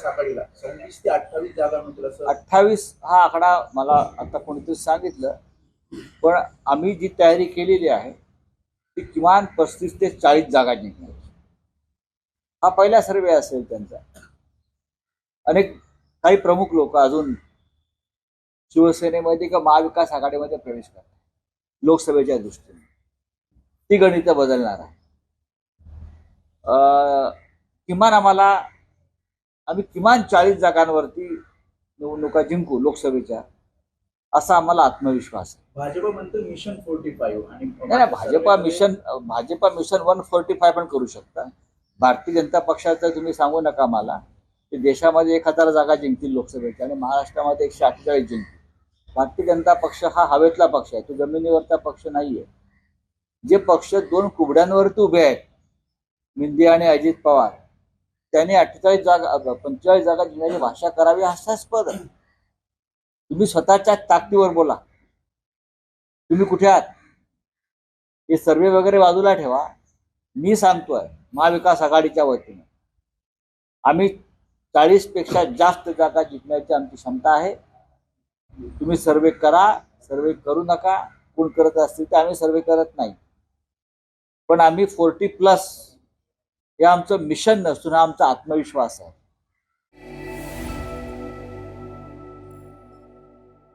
आघाडीला सव्वीस ते अठ्ठावीस जागा अठ्ठावीस हा आकडा मला आता कोणीतरी सांगितलं. पण आम्ही जी तयारी केलेली आहे ती किमान पस्तीस ते चाळीस जागा जिंकणार. हा पहिला सर्वे असेल त्यांचा. अनेक काही प्रमुख लोक अजून शिवसेनेमध्ये किंवा महाविकास आघाडीमध्ये प्रवेश करतात. लोकसभेच्या दृष्टीने. ती गणितं बदलणार आहे. अं, किमान आम्हाला आम्ही किमान चाळीस जागांवरती निवडणुका जिंकू लोकसभेच्या असा आम्हाला आत्मविश्वास आहे. भाजप म्हणतं मिशन फोर्टी फाईव्ह आणि नाही नाही, Bhajapa mission Bhajapa mission one forty five पण करू शकता. भारतीय जनता पक्षाचं तुम्ही सांगू नका मला की देशामध्ये एक हजार जागा जिंकतील लोकसभेच्या आणि महाराष्ट्रामध्ये एकशे अठ्ठेचाळीस जिंकतील. भारतीय जनता पक्ष हा हवेतला पक्ष आहे तो जमिनीवरचा पक्ष नाहीये. जे पक्ष दोन कुबड्यांवरती उभे आहेत मिंदी आणि अजित पवार त्यांनी अठ्ठेचाळीस जागा पंचेचाळीस जागा जिंकण्याची भाषा करावी हास्यास्पद आहे. तुम्ही स्वतःच्या ताकदीवर बोला. तुम्ही कुठे आहात? हे सर्वे वगैरे बाजूला ठेवा. मी सांगतोय महाविकास आघाडीच्या वतीने. आम्ही चाळीसपेक्षा जास्त जागा जिंकण्याची आमची क्षमता आहे. तुम्ही सर्वे करा सर्वे करू नका. कोण करत असतील तर आम्ही सर्वे करत नाही. पण आम्ही फोर्टी प्लस हे आमचं मिशन नसून हा आमचा आत्मविश्वास आहे.